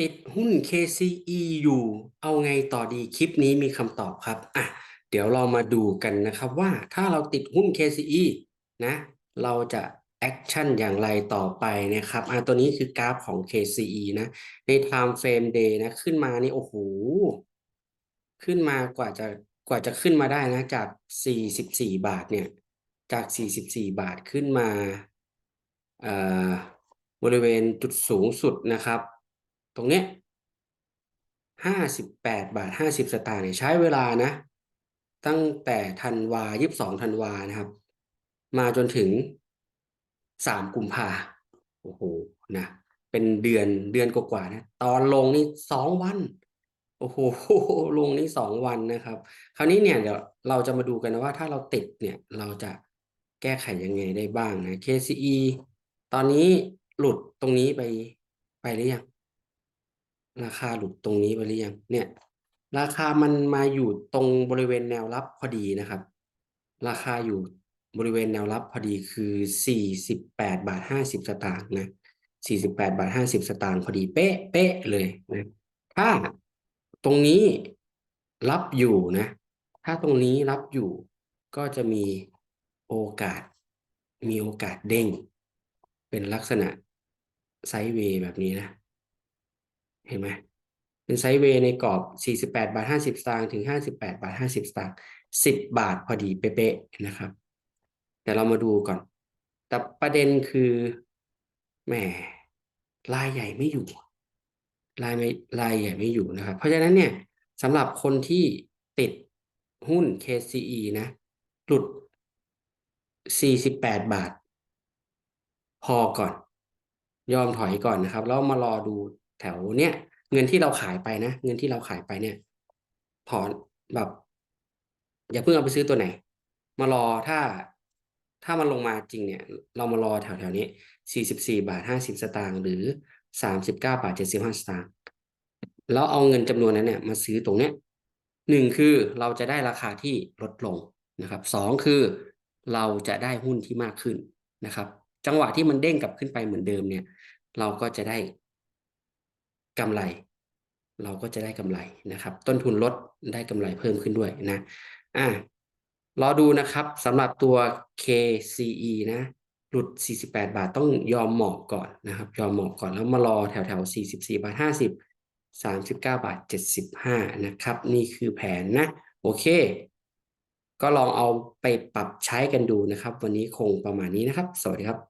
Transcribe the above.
ติดหุ้น KCE อยู่ เอาไงต่อดีคลิปนี้มีคำตอบครับอะเดี๋ยวเรามาดูกันนะครับว่าถ้าเราติดหุ้น KCE นะเราจะแอคชั่นอย่างไรต่อไปนะครับอะตัวนี้คือกราฟของ KCE นะ ใน time frame day นะ ขึ้นมานี่โอ้โห ขึ้นมากว่าจะกว่าจะขึ้นมาได้นะจาก 44 บาทเนี่ย จาก 44 บาทขึ้นมาเอ่อบริเวณจุดสูงสุดนะครับ ตรงเนี้ยห้าสิบแปดบาทห้าสิบสตางค์เนี่ยใช้เวลานะ ตั้งแต่ธันวายี่สิบสองธันวานะครับ มาจนถึงสามกุมภาโอ้โหนะเป็นเดือนเดือนกว่าๆนะ ตอนลงนี่สองวัน โอ้โหลงนี่สองวันนะครับ คราวนี้เนี่ยเดี๋ยวเราจะมาดูกันนะว่าถ้าเราติดเนี่ยเราจะแก้ไขยังไงได้บ้างนะ KCE ตอนนี้หลุดตรงนี้ไปไปหรือยัง ราคาหลุดตรงนี้ไปหรือยังเนี่ย ราคามันมาอยู่ตรงบริเวณแนวรับพอดีนะครับ ราคาอยู่บริเวณแนวรับพอดีคือสี่สิบแปดบาทห้าสิบสตางค์นะสี่สิบแปดบาทห้าสิบสตางค์พอดีเป๊ะเป๊ะเลยนะถ้าตรงนี้รับอยู่นะ ถ้าตรงนี้รับอยู่ก็จะมีโอกาส มีโอกาสเด้ง เป็นลักษณะไซด์เวย์แบบนี้นะ เห็นไหมเป็นไซด์เวย์ในกรอบ 48 บาท 50 สตางค์ถึง 58 บาท 50 สตางค์10 บาทพอดีเป๊ะๆนะครับ แต่เรามาดูก่อน แต่ประเด็นคือแหมรายใหญ่ไม่อยู่รายไม่รายใหญ่ไม่อยู่นะครับ เพราะฉะนั้นเนี่ยสำหรับคนที่ติดหุ้น KCE นะ หลุด 48 บาท พอก่อน ยอมถอยก่อนนะครับ แล้วมารอดู แถวเนี้ยเงินที่เราขายไปนะเงินที่เราขายไปเนี่ยถอแบบ อย่าเพิ่งเอาไปซื้อตัวไหน มารอถ้าถ้ามันลงมาจริงเนี่ย เรามารอแถวแถวนี้สี่สิบสี่บาทห้าสิบสตางค์หรือสามสิบเก้าบาทเจ็ดสิบห้าสตางค์แล้วเอาเงินจำนวนนั้นเนี่ยมาซื้อตรงเนี้ยหนึ่งคือเราจะได้ราคาที่ลดลงนะครับสองคือเราจะได้หุ้นที่มากขึ้นนะครับ จังหวะที่มันเด้งกลับขึ้นไปเหมือนเดิมเนี่ย เราก็จะได้ กำไร เราก็จะได้กำไรนะครับ ต้นทุนลดได้กำไรเพิ่มขึ้นด้วยนะอ่ารอดูนะครับสำหรับตัว KCE นะ หลุด 48 บาทต้องยอมหมอบก่อนนะครับ ยอมหมอบก่อนแล้วมารอแถวแถว44 บาท 50 39 บาท 75 นะครับ นี่คือแผนนะ โอเค ก็ลองเอาไปปรับใช้กันดูนะครับ วันนี้คงประมาณนี้นะครับ สวัสดีครับ